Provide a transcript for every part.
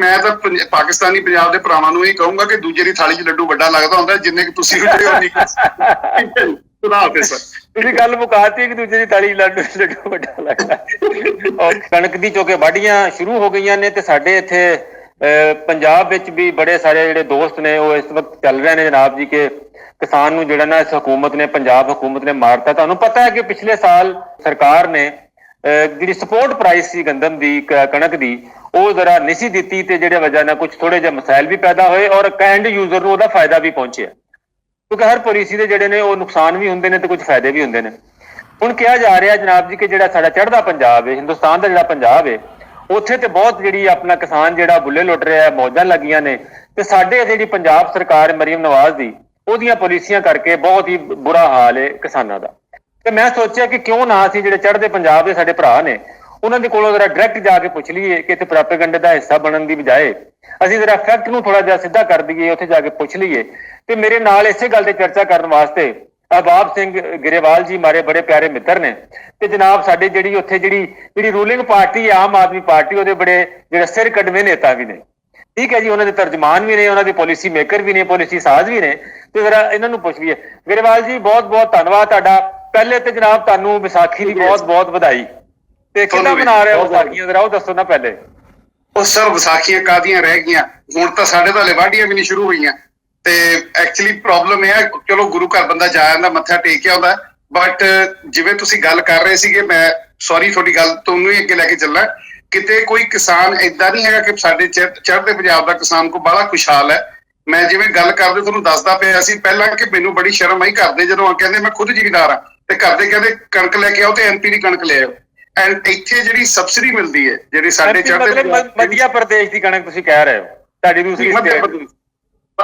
ਮੈਂ ਤਾਂ ਪਾਕਿਸਤਾਨੀ ਪੰਜਾਬ ਦੇ ਭਰਾਵਾਂ ਨੂੰ ਇਹ ਕਹੂੰਗਾ ਕਿ ਦੂਜੇ ਦੀ ਥਾਲੀ 'ਚ ਲੱਡੂ ਵੱਡਾ ਲੱਗਦਾ ਹੁੰਦਾ, ਜਿੰਨੇ ਕਿ ਤੁਸੀਂ ਜਿਹੜੇ ਹੋ ਨਹੀਂ ਸੁਣਾ ਹਾਫਿਜ਼ ਸਰ। ਤੁਸੀਂ ਗੱਲ ਮੁਕਾਤੀ ਕਿ ਦੂਜੇ ਦੀ ਤਾਲੀ ਲੱਡੂ ਲੱਡੂ ਵੱਡਾ ਲੱਗਦਾ। ਔਰ ਕਣਕ ਦੀ ਚੋਕੇ ਵਾਢੀਆਂ ਸ਼ੁਰੂ ਹੋ ਗਈਆਂ ਨੇ ਤੇ ਸਾਡੇ ਇੱਥੇ ਪੰਜਾਬ ਵਿੱਚ ਵੀ ਬੜੇ ਸਾਰੇ ਜਿਹੜੇ ਦੋਸਤ ਨੇ, ਉਹ ਇਸ ਵਕਤ ਚੱਲ ਰਹੇ ਨੇ ਜਨਾਬ ਜੀ ਕਿ ਕਿਸਾਨ ਨੂੰ ਜਿਹੜਾ ਨਾ ਇਸ ਹਕੂਮਤ ਨੇ, ਪੰਜਾਬ ਹਕੂਮਤ ਨੇ ਮਾਰਤਾ। ਤੁਹਾਨੂੰ ਪਤਾ ਹੈ ਕਿ ਪਿਛਲੇ ਸਾਲ ਸਰਕਾਰ ਨੇ ਜਿਹੜੀ ਸਪੋਰਟ ਪ੍ਰਾਈਸ ਸੀ ਗੰਦਮ ਦੀ, ਕ- ਕਣਕ ਦੀ, ਉਹ ਜ਼ਰਾ ਨਹੀਂ ਸੀ ਦਿੱਤੀ ਤੇ ਜਿਹੜੇ ਵਜ੍ਹਾ ਨਾਲ ਕੁਝ ਥੋੜੇ ਜਿਹੇ ਮਸਾਇਲ ਵੀ ਪੈਦਾ ਹੋਏ ਔਰ ਕੈਂਡ ਯੂਜ਼ਰ ਨੂੰ ਉਹਦਾ ਫਾਇਦਾ ਵੀ ਪਹੁੰਚਿਆ। ਕਿਉਂਕਿ ਹਰ ਪਾਲਿਸੀ ਦੇ ਜਿਹੜੇ ਨੇ ਉਹ ਨੁਕਸਾਨ ਵੀ ਹੁੰਦੇ ਨੇ ਤੇ ਕੁਝ ਫਾਇਦੇ ਵੀ ਹੁੰਦੇ ਨੇ। ਹੁਣ ਕਿਹਾ ਜਾ ਰਿਹਾ ਜਨਾਬ ਜੀ ਕਿ ਜਿਹੜਾ ਸਾਡਾ ਚੜ੍ਹਦਾ ਪੰਜਾਬ ਹੈ ਹਿੰਦੁਸਤਾਨ ਦਾ ਜਿਹੜਾ ਪੰਜਾਬ ਹੈ ਉੱਥੇ ਤੇ ਬਹੁਤ ਜਿਹੜੀ ਆਪਣਾ ਕਿਸਾਨ ਜਿਹੜਾ ਬੁੱਲੇ ਲੁੱਟ ਰਿਹਾ ਹੈ ਮੌਜਾਂ ਲੱਗੀਆਂ ਨੇ ਤੇ ਸਾਡੇ ਜਿਹੜੀ ਪੰਜਾਬ ਸਰਕਾਰ ਹੈ, ਮਰੀਮ ਨਵਾਜ਼ ਦੀ, ਉਹਦੀਆਂ ਪਾਲਿਸੀਆਂ ਕਰਕੇ ਬਹੁਤ ਹੀ ਬੁਰਾ ਹਾਲ ਹੈ ਕਿਸਾਨਾਂ ਦਾ। ਤੇ ਮੈਂ ਸੋਚਿਆ ਕਿ ਕਿਉਂ ਨਾ ਅਸੀਂ ਜਿਹੜੇ ਚੜ੍ਹਦੇ ਪੰਜਾਬ ਦੇ ਸਾਡੇ ਭਰਾ ਨੇ, ਉਹਨਾਂ ਦੇ ਕੋਲੋਂ ਜਰਾ ਡਾਇਰੈਕਟ ਜਾ ਕੇ ਪੁੱਛ ਲਈਏ ਕਿ ਇੱਥੇ ਪ੍ਰਾਪੇਗੰਡੇ ਦਾ ਹਿੱਸਾ ਬਣਨ ਦੀ ਬਜਾਏ ਅਸੀਂ ਜਰਾ ਫੈਕਟ ਨੂੰ ਥੋੜਾ ਜਿਹਾ ਸਿੱਧਾ ਕਰ ਦਈਏ, ਉੱਥੇ ਜਾ ਕੇ ਪੁੱਛ ਲਈਏ। ਤੇ ਮੇਰੇ ਨਾਲ ਇਸੇ ਗੱਲ ਤੇ ਚਰਚਾ ਕਰਨ ਵਾਸਤੇ ਅਬਾਬ ਸਿੰਘ ਗਰੇਵਾਲ ਜੀ ਮਾਰੇ ਬੜੇ ਪਿਆਰੇ ਮਿੱਤਰ ਨੇ। ਤੇ ਜਨਾਬ ਸਾਡੇ ਜਿਹੜੀ ਉੱਥੇ ਜਿਹੜੀ ਜਿਹੜੀ ਰੂਲਿੰਗ ਪਾਰਟੀ ਹੈ ਆਮ ਆਦਮੀ ਪਾਰਟੀ, ਉਹਦੇ ਬੜੇ ਜਿਹੜੇ ਸਿਰ ਕੱਢਵੇਂ ਨੇਤਾ ਵੀ ਨੇ। ਠੀਕ ਹੈ ਜੀ, ਉਹਨਾਂ ਦੇ ਤਰਜਮਾਨ ਵੀ ਨੇ, ਉਹਨਾਂ ਦੇ ਪਾਲਿਸੀ ਮੇਕਰ ਵੀ ਨੇ ਪਾਲਿਸੀ ਸਾਜ਼ ਵੀ ਨੇ। ਤੇ ਜ਼ਰਾ ਇਹਨਾਂ ਨੂੰ ਪੁੱਛ ਲਈਏ। ਗਰੇਵਾਲ ਜੀ ਬਹੁਤ ਬਹੁਤ ਧੰਨਵਾਦ ਤੁਹਾਡਾ। ਪਹਿਲੇ ਤੇ ਜਨਾਬ ਤੁਹਾਨੂੰ ਵਿਸਾਖੀ ਦੀ ਬਹੁਤ ਬਹੁਤ ਵਧਾਈ। ਤੇ ਵੀ ਮਨਾ ਰਹੇ ਵਿਸਾਖੀਆਂ ਜ਼ਰਾ ਉਹ ਦੱਸੋ ਨਾ ਪਹਿਲੇ। ਉਹ ਸਰ ਵਿਸਾਖੀਆਂ ਕਾਦੀਆਂ ਰਹਿ ਗਈਆਂ? ਹੁਣ ਤਾਂ ਸਾਡੇ ਤਾਂ ਵਾਢੀਆਂ ਵੀ ਨਹੀਂ ਸ਼ੁਰੂ ਹੋਈਆਂ। ਤੇ ਐਕਚੁਅਲੀ ਪ੍ਰੋਬਲਮ ਇਹ ਹੈ ਚਲੋ ਗੁਰੂ ਘਰ ਬੰਦਾ ਜਾ ਜਾਂਦਾ ਮੱਥਾ ਟੇਕ ਕੇ ਆਉਂਦਾ। ਬਟ ਜਿਵੇਂ ਤੁਸੀਂ ਗੱਲ ਕਰ ਰਹੇ ਸੀਗੇ ਮੈਂ ਸੌਰੀ ਤੁਹਾਡੀ ਗੱਲ ਤੁਹਾਨੂੰ ਹੀ ਅੱਗੇ ਲੈ ਕੇ ਚੱਲਣਾ ਕਿਤੇ ਕੋਈ ਕਿਸਾਨ ਏਦਾਂ ਨਹੀਂ ਹੈਗਾ ਕਿ ਸਾਡੇ ਚੜ੍ਹ- ਚੜ੍ਹਦੇ ਪੰਜਾਬ ਦਾ ਕਿਸਾਨ ਕੋ ਬੜਾ ਖੁਸ਼ਹਾਲ ਹੈ। ਮੈਂ ਜਿਵੇਂ ਗੱਲ ਕਰਦੇ ਤੁਹਾਨੂੰ ਦੱਸਦਾ ਪਿਆ ਸੀ ਪਹਿਲਾਂ ਕਿ ਮੈਨੂੰ ਬੜੀ ਸ਼ਰਮ ਆਈ ਕਰਦੇ ਜਦੋਂ ਆ ਕਹਿੰਦੇ ਮੈਂ ਖੁਦ ਜ਼ਿਮੀਦਾਰ ਆ ਤੇ ਘਰਦੇ ਕਹਿੰਦੇ ਕਣਕ ਲੈ ਕੇ ਆਓ ਤੇ ਐਮਪੀ ਦੀ ਕਣਕ ਲੈ ਆਓ। ਐਂਡ ਇੱਥੇ ਜਿਹੜੀ ਸਬਸਿਡੀ ਮਿਲਦੀ ਹੈ ਜਿਹੜੀ ਸਾਡੇ ਚੜ੍ਹਦੇ ਮੱਧਿਆ ਪ੍ਰਦੇਸ਼ ਦੀ ਕਣਕ ਤੁਸੀਂ ਕਹਿ ਰਹੇ ਹੋ। ਤੁਹਾਡੀ ਦੂਸਰੀ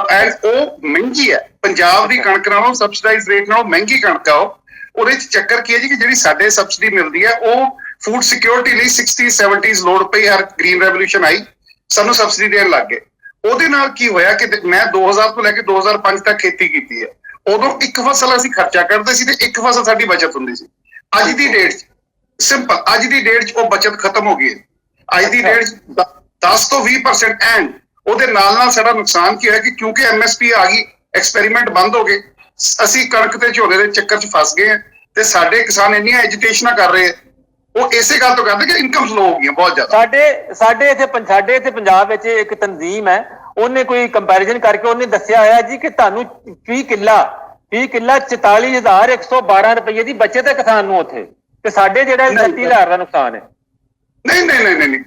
ਐਂਡ ਉਹ ਮਹਿੰਗੀ ਹੈ। ਪੰਜਾਬ ਦੀ ਕਣਕ ਨਾਲੋਂ ਸਬਸਿਡਾਈਜ਼ ਰੇਟ ਨਾਲੋਂ ਮਹਿੰਗੀ ਕਣਕ ਆ ਉਹ। ਉਹਦੇ ਚ ਚੱਕਰ ਕੀ ਹੈ ਜੀ ਕਿ ਜਿਹੜੀ ਸਾਡੇ ਸਬਸਿਡੀ ਮਿਲਦੀ ਹੈ ਉਹ ਫੂਡ ਸਿਕਿਉਰਿਟੀ ਲਈ 60 70s ਲੋੜ ਪਈ ਹਰ ਗ੍ਰੀਨ ਰੈਵੋਲੂਸ਼ਨ ਆਈ ਸਾਨੂੰ ਸਬਸਿਡੀ ਦੇਣ ਲੱਗ ਗਏ। ਉਹਦੇ ਨਾਲ ਕੀ ਹੋਇਆ ਕਿ ਮੈਂ 2000 ਤੋਂ ਲੈ ਕੇ 2005 ਤੱਕ ਖੇਤੀ ਕੀਤੀ ਹੈ। ਉਦੋਂ ਇੱਕ ਫਸਲ ਅਸੀਂ ਖਰਚਾ ਕਰਦੇ ਸੀ ਤੇ ਇੱਕ ਫਸਲ ਸਾਡੀ ਬਚਤ ਹੁੰਦੀ ਸੀ। ਅੱਜ ਦੀ ਡੇਟ 'ਚ ਸਿੰਪਲ ਅੱਜ ਦੀ ਡੇਟ 'ਚ ਉਹ ਬਚਤ ਖਤਮ ਹੋ ਗਈ ਹੈ। ਅੱਜ ਦੀ ਡੇਟ 'ਚ ਦ- 10 ਤੋਂ 20% ਐਂਡ ਉਹਦੇ ਨਾਲ ਨਾਲ ਸਾਡਾ ਨੁਕਸਾਨ ਕੀ ਹੋਇਆ ਕਿ ਕਿਉਂਕਿ ਐਮਐਸਪੀ ਆ ਗਈ ਐਕਸਪੈਰੀਮੈਂਟ ਬੰਦ ਹੋ ਗਏ ਅਸੀਂ ਕਣਕ ਤੇ ਝੋਨੇ ਦੇ ਚੱਕਰ 'ਚ ਫਸ ਗਏ ਹਾਂ ਤੇ ਸਾਡੇ ਕਿਸਾਨ ਇੰਨੀਆਂ ਐਜੀਟੇਸ਼ਨਾਂ ਕਰ ਰਹੇ ਆ ਉਹ ਇਸੇ ਗੱਲ ਤੋਂ ਕਰਦੇ ਕਿ ਇਨਕਮ ਲੋ ਹੋ ਗਈਆਂ ਬਹੁਤ ਜ਼ਿਆਦਾ। ਸਾਡੇ ਸਾਡੇ ਇੱਥੇ ਸਾਡੇ ਇੱਥੇ ਪੰਜਾਬ ਵਿੱਚ ਇੱਕ ਤਨਜ਼ੀਮ ਹੈ ਉਹਨੇ ਕੋਈ ਕੰਪੈਰੀਜ਼ਨ ਕਰਕੇ ਉਹਨੇ ਦੱਸਿਆ ਹੋਇਆ ਜੀ ਕਿ ਤੁਹਾਨੂੰ 20 ਕਿੱਲਾ 20 ਕਿੱਲਾ 44112 ਰੁਪਏ ਦੀ ਬਚਤ ਹੈ ਕਿਸਾਨ ਨੂੰ ਉੱਥੇ। ਤੇ ਸਾਡੇ ਜਿਹੜਾ ਨਹੀਂ। 30000 ਦਾ ਨੁਕਸਾਨ ਹੈ। ਨਹੀਂ ਨਹੀਂ ਨਹੀਂ ਨਹੀਂ,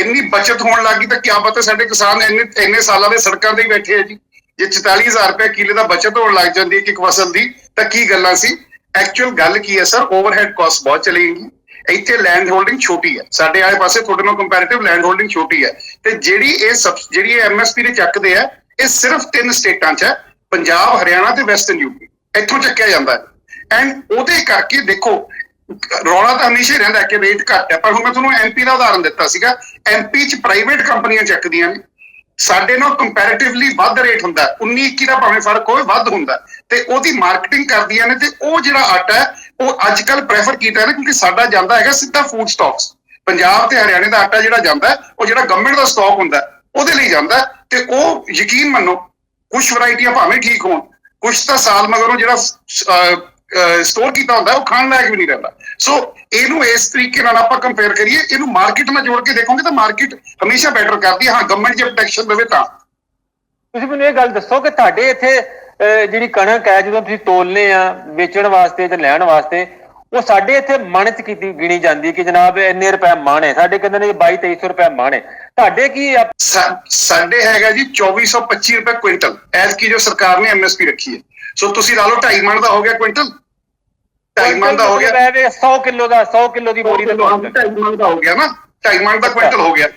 ਇੰਨੀ ਬਚਤ ਹੋਣ ਲੱਗੀ ਤਾਂ ਕੀ ਪਤਾ ਸਾਡੇ ਕਿਸਾਨ ਇੰਨੇ ਇੰਨੇ ਸਾਲਾਂ ਦੇ ਸੜਕਾਂ ਤੇ ਹੀ ਬੈਠੇ ਆ ਜੀ। ਜੇ 44000 ਰੁਪਏ ਕਿੱਲੇ ਦਾ ਬਚਤ ਹੋਣ ਲੱਗ ਜਾਂਦੀ ਹੈ ਇੱਕ ਫਸਲ ਦੀ ਤਾਂ ਕੀ ਗੱਲਾਂ ਸੀ? ਐਕਚੁਅਲ ਗੱਲ ਕੀ ਹੈ ਸਰ ਓਵਰਹੈਡ ਕਾਸਟ ਬਹੁਤ ਚਲੇਗੀ। ਇੱਥੇ ਲੈਂਡ ਹੋਲਡਿੰਗ ਛੋਟੀ ਹੈ। ਸਾਡੇ ਆਲੇ ਪਾਸੇ ਤੁਹਾਡੇ ਨਾਲ ਕੰਪੈਰੀਟਿਵ ਲੈਂਡ ਹੋਲਡਿੰਗ ਛੋਟੀ ਹੈ। ਤੇ ਜਿਹੜੀ ਇਹ ਸਬ- ਜਿਹੜੀ ਇਹ ਐਮਐਸਪੀ ਦੇ ਚੱਕਦੇ ਆ, ਇਹ ਸਿਰਫ ਤਿੰਨ ਸਟੇਟਾਂ 'ਚ ਹੈ। ਪੰਜਾਬ, ਹਰਿਆਣਾ ਤੇ ਵੈਸਟਰਨ ਯੂਪੀ ਇੱਥੋਂ ਚੱਕਿਆ ਜਾਂਦਾ ਹੈ। ਐਂਡ ਉਹਦੇ ਕਰਕੇ ਦੇਖੋ, ਰੌਲਾ ਤਾਂ ਹਮੇਸ਼ਾ ਰਹਿੰਦਾ ਕਿ ਰੇਟ ਘੱਟ ਹੈ। ਪਰ ਹੁਣ ਮੈਂ ਤੁਹਾਨੂੰ ਐਮਪੀ ਦਾ ਉਦਾਹਰਨ ਦਿੱਤਾ ਸੀਗਾ। ਐਮਪੀ 'ਚ ਪ੍ਰਾਈਵੇਟ ਕੰਪਨੀਆਂ ਚੱਕਦੀਆਂ ਨੇ। ਸਾਡੇ ਨਾਲ ਕੰਪੈਰੀਟਿਵਲੀ ਵੱਧ ਰੇਟ ਹੁੰਦਾ ਹੈ। 19 21 ਦਾ ਭਾਵੇਂ ਫ਼ਰਕ ਹੋਵੇ, ਵੱਧ ਹੁੰਦਾ ਹੈ। ਤੇ ਉਹਦੀ ਮਾਰਕੀਟਿੰਗ ਕਰਦੀਆਂ ਨੇ ਤੇ ਉਹ ਜਿਹੜਾ ਆਟਾ ਉਹ ਅੱਜ ਕੱਲ ਪ੍ਰੈਫਰ ਕੀਤਾ ਹੈ ਕਿਉਂਕਿ ਸਾਡਾ ਜਾਂਦਾ ਹੈਗਾ ਸਿੱਧਾ ਫੂਡ ਸਟਾਕਸ ਪੰਜਾਬ ਤੇ ਹਰਿਆਣੇ ਦਾ ਆਟਾ ਜਿਹੜਾ ਜਾਂਦਾ, ਉਹ ਜਿਹੜਾ ਗਵਰਨਮੈਂਟ ਦਾ ਸਟਾਕ ਹੁੰਦਾ, ਉਹਦੇ ਲਈ ਜਾਂਦਾ। ਤੇ ਉਹ ਯਕੀਨ ਮੰਨੋ ਕੁਝ ਵੈਰਾਈਟੀਆਂ ਭਾਵੇਂ ਠੀਕ ਹੋਣ। ਕੁਝ ਤਾਂ ਸਾਲ ਮਗਰੋਂ ਜਿਹੜਾ ਸਟੋਰ ਕੀਤਾ ਹੁੰਦਾ, ਉਹ ਖਾਣ ਲਾਇਕ ਵੀ ਨਹੀਂ ਰਹਿੰਦਾ। ਸੋ ਇਹਨੂੰ ਇਸ ਤਰੀਕੇ ਨਾਲ ਆਪਾਂ ਕੰਪੇਅਰ ਕਰੀਏ, ਇਹਨੂੰ ਮਾਰਕੀਟ ਨਾਲ ਜੋੜ ਕੇ ਦੇਖੋਗੇ ਤਾਂ ਮਾਰਕੀਟ ਹਮੇਸ਼ਾ ਬੈਟਰ ਕਰਦੀ ਹੈ। ਹਾਂ ਗਵਰਨਮੈਂਟ ਜੇ ਪ੍ਰੋਟੈਕਸ਼ਨ ਦੇਵੇ ਤਾਂ। ਤੁਸੀਂ ਮੈਨੂੰ ਇਹ ਗੱਲ ਦੱਸੋ ਕਿ ਤੁਹਾਡੇ ਇੱਥੇ ਜਿਹੜੀ ਕਣਕ ਹੈ ਜਦੋਂ ਤੁਸੀਂ ਤੋਲਨੇ ਆ ਵੇਚਣ ਵਾਸਤੇ ਤੇ ਲੈਣ ਵਾਸਤੇ ਉਹ ਸਾਡੇ ਇੱਥੇ ਮਣ ਚ ਕੀਤੀ ਗਿਣੀ ਜਾਂਦੀ ਕਿ ਜਨਾਬ ਇੰਨੇ ਰੁਪਏ ਮਣ ਹੈ। ਸਾਡੇ ਕਹਿੰਦੇ ਨੇ 22 2300 ਰੁਪਏ ਮਣ ਹੈ। ਤੁਹਾਡੇ ਕੀ ਸਾਡੇ ਹੈਗਾ ਜੀ 2425 ਰੁਪਏ ਕੁਇੰਟਲ। ਐਸ ਕੀ ਜੋ ਸਰਕਾਰ ਨੇ ਐਮਐਸਪੀ ਰੱਖੀ ਹੈ। ਸੋ ਤੁਸੀਂ ਲਾ ਲਓ 2.5 ਮਣ ਦਾ ਹੋ ਗਿਆ ਕੁਇੰਟਲ। 2.5 ਮਣ ਦਾ ਹੋ ਗਿਆ। ਮਤਲਬ ਇਹ 100 ਕਿਲੋ ਦਾ 100 ਕਿਲੋ ਦੀ ਬੋਰੀ ਦਾ ਤੁਹਾਨੂੰ 2.5 ਮਣ ਦਾ ਹੋ ਗਿਆ ਨਾ। 2.5 ਮਣ ਦਾ ਕੁਇੰਟਲ ਹੋ ਗਿਆ।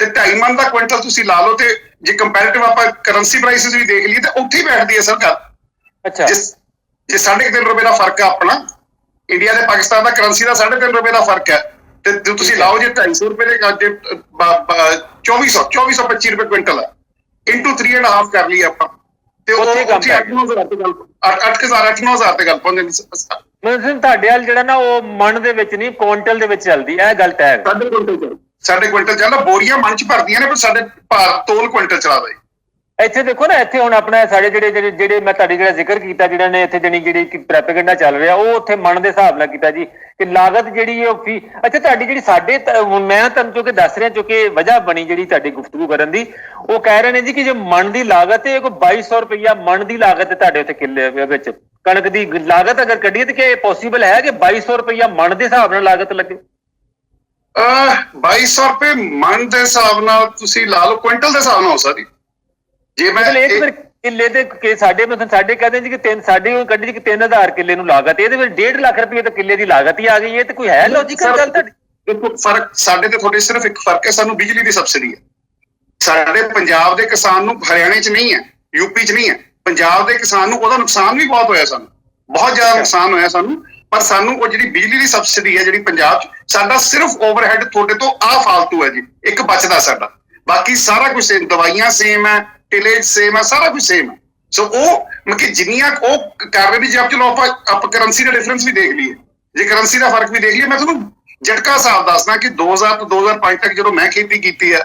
ਤੇ 2.5 ਮਣ ਦਾ ਕੁਇੰਟਲ ਤੁਸੀਂ ਲਾ ਲਓ ਤੇ ਜੇ ਕੰਪੈਰੀਟਿਵ ਆਪਾਂ ਕਰੰਸੀ ਪ੍ਰਾਈਸਸ ਵੀ ਦੇਖ ਲਈਏ ਤੇ ਉੱਥੇ ਹੀ ਬੈਠਦੀ ਹੈ ਸਰਕਾਰ ਅੱਛਾ। ਜੇ 3.5 ਰੁਪਏ ਦਾ ਫ਼ਰਕ ਹੈ ਆਪਣਾ ਇੰਡੀਆ ਤੇ ਪਾਕਿਸਤਾਨ ਦਾ ਕਰੰਸੀ ਦਾ 3.5 ਰੁਪਏ ਦਾ ਫ਼ਰਕ ਹੈ। ਤੇ ਜੇ ਤੁਸੀਂ ਲਾਓ ਜੇ 250 ਰੁਪਏ ਦੇ ਅੱਜ 2400 2425 ਰੁਪਏ ਕੁਇੰਟਲ ਹੈ। ਇਨਟੂ 3 ਐਂਡ ਹਾਫ ਕਰ ਲਈ ਆਪਾਂ। ਤੇ ਉਹ ਉੱਥੇ ਕੰਮ ਉੱਥੇ ਪੈ 8000 ਤੇ ਗੱਲ 8000 8000 ਤੇ ਗੱਲ ਪਹੁੰਚ ਜਾਂਦੀ ਮਤਲਬ ਤੁਹਾਡੇ ਵਾਲ ਜਿਹੜਾ ਨਾ ਉਹ ਮਣ ਦੇ ਵਿੱਚ ਨਹੀਂ ਕੁਇੰਟਲ ਦੇ ਵਿੱਚ ਚੱਲਦੀ ਇਹ ਗੱਲ ਤੈਅ ਹੈ। ਸਾਡੇ ਕੁਇੰਟਲ ਚ ਸਾਡੇ ਕੁਇੰਟਲ ਚੱਲਦਾ ਬੋਰੀਆਂ ਮਨ ਚ ਭਰਦੀਆਂ ਨੇ, ਪਰ ਸਾਡੇ ਭਾਰ ਤੋਲ ਕੁਇੰਟਲ ਚਲਾਦਾ ਜੀ। ਇੱਥੇ ਦੇਖੋ ਨਾ, ਇੱਥੇ ਹੁਣ ਆਪਣਾ ਸਾਡੇ ਜਿਹੜੇ ਜਿਹੜੇ ਜਿਹੜੇ ਮੈਂ ਤੁਹਾਡੀ ਜਿਹੜਾ ਜ਼ਿਕਰ ਕੀਤਾ, ਜਿਹੜਾ ਨੇ ਇੱਥੇ ਜਣੀ ਜਿਹੜੀ ਪ੍ਰੈਪੇਗੈਂਡਾ ਚੱਲ ਰਿਹਾ, ਉਹ ਉੱਥੇ ਮਨ ਦੇ ਹਿਸਾਬ ਨਾਲ ਕੀਤਾ ਜੀ, ਕਿ ਲਾਗਤ ਜਿਹੜੀ ਉਹ ਫੀ, ਅੱਛਾ, ਤੁਹਾਡੀ ਜਿਹੜੀ ਸਾਡੇ ਮੈਂ ਤੁਹਾਨੂੰ ਜੋ ਦੱਸ ਰਿਹਾ ਜੋ ਵਜ੍ਹਾ ਬਣੀ ਜਿਹੜੀ ਤੁਹਾਡੀ ਗੁਫ਼ਤਗੂ ਕਰਨ ਦੀ, ਉਹ ਕਹਿ ਰਹੇ ਨੇ ਜੀ ਕਿ ਜੇ ਮਨ ਦੀ ਲਾਗਤ ਹੈ, ਕੋਈ 2200 ਰੁਪਇਆ ਮਨ ਦੀ ਲਾਗਤ ਹੈ ਤੁਹਾਡੇ ਉੱਥੇ ਕਿੱਲੇ ਵਿੱਚ। ਕਣਕ ਦੀ ਲਾਗਤ ਅਗਰ ਕੱਢੀਏ ਤੇ ਕਿ ਪੋਸੀਬਲ ਹੈ ਕਿ 2200 ਰੁਪਇਆ ਮਨ ਦੇ ਹਿਸਾਬ ਨਾਲ ਲਾਗਤ ਲੱਗੇ? 2200 ਰੁਪਏ ਮਨ ਦੇ ਹਿਸਾਬ ਨਾਲ ਤੁਸੀਂ ਲਾ ਲਓ ਕੁਇੰਟਲ ਦੇ ਹਿਸਾਬ ਨਾਲ ਹੋ ਸਕਦੀ ਜੇ ਮੈਂ ਮਤਲਬ ਇਹ- ਫਿਰ ਕਿੱਲੇ ਦੇ ਕਿ ਸਾਡੇ ਮਤਲਬ ਸਾਡੇ ਕਹਿੰਦੇ ਜੀ ਕਿ ਤਿੰਨ ਸਾਡੇ ਉਹ ਕੱਢੀ ਜੀ ਕਿ 3000 ਕਿੱਲੇ ਨੂੰ ਲਾਗਤ ਇਹਦੇ ਵਿੱਚ 1.5 ਲੱਖ ਰੁਪਏ ਤਾਂ ਕਿੱਲੇ ਦੀ ਲਾਗਤ ਹੀ ਆ ਗਈ ਹੈ ਤੇ ਕੋਈ ਹੈ ਲੌਜੀਕਲ ਗੱਲ ਤੁਹਾਡੀ? ਦੇਖੋ ਫ਼ਰਕ ਸਾਡੇ ਤੇ ਤੁਹਾਡੇ ਸਿਰਫ ਇੱਕ ਫ਼ਰਕ ਹੈ ਸਾਨੂੰ ਬਿਜਲੀ ਦੀ ਸਬਸਿਡੀ ਹੈ। ਸਾਡੇ ਪੰਜਾਬ ਦੇ ਕਿਸਾਨ ਨੂੰ ਹਰਿਆਣੇ 'ਚ ਨਹੀਂ ਹੈ ਯੂਪੀ 'ਚ ਨਹੀਂ ਹੈ। ਪੰਜਾਬ ਦੇ ਕਿਸਾਨ ਨੂੰ ਉਹਦਾ ਨੁਕਸਾਨ ਵੀ ਬਹੁਤ ਹੋਇਆ ਸਾਨੂੰ। ਬਹੁਤ ਜ਼ਿਆਦਾ ਨੁਕਸਾਨ ਹੋਇਆ ਸਾਨੂੰ। ਪਰ ਸਾਨੂੰ ਉਹ ਜਿਹੜੀ ਬਿਜਲੀ ਦੀ ਸਬਸਿਡੀ ਹੈ ਜਿਹੜੀ ਪੰਜਾਬ 'ਚ, ਸਾਡਾ ਸਿਰਫ ਓਵਰਹੈਡ ਤੁਹਾਡੇ ਤੋਂ ਆ ਫਾਲਤੂ ਹੈ ਜੀ, ਇੱਕ ਬਚਦਾ ਸਾਡਾ। ਬਾਕੀ ਸਾਰਾ ਕੁਝ ਸੇਮ ਦਵਾਈਆਂ ਸੇਮ ਹੈ ਟਿਲੇਜ ਸੇਮ ਹੈ, ਸਾਰਾ ਕੁਝ ਸੇਮ ਹੈ। ਸੋ ਉਹ, ਮਤਲਬ ਕਿ ਜਿੰਨੀਆਂ ਉਹ ਕਰ ਰਹੇ ਨੇ ਜੇ ਆਪ ਚਲੋ ਆਪਾਂ, ਆਪ ਕਰੰਸੀ ਦਾ ਡਿਫਰੈਂਸ ਵੀ ਦੇਖ ਲਈਏ। ਜੇ ਕਰੰਸੀ ਦਾ ਫ਼ਰਕ ਵੀ ਦੇਖ ਲਈਏ, ਮੈਂ ਤੁਹਾਨੂੰ ਝਟਕਾ ਹਿਸਾਬ ਦੱਸਦਾ ਕਿ 2000 ਤੋਂ 2005 ਤੱਕ ਜਦੋਂ ਮੈਂ ਖੇਤੀ ਕੀਤੀ ਹੈ,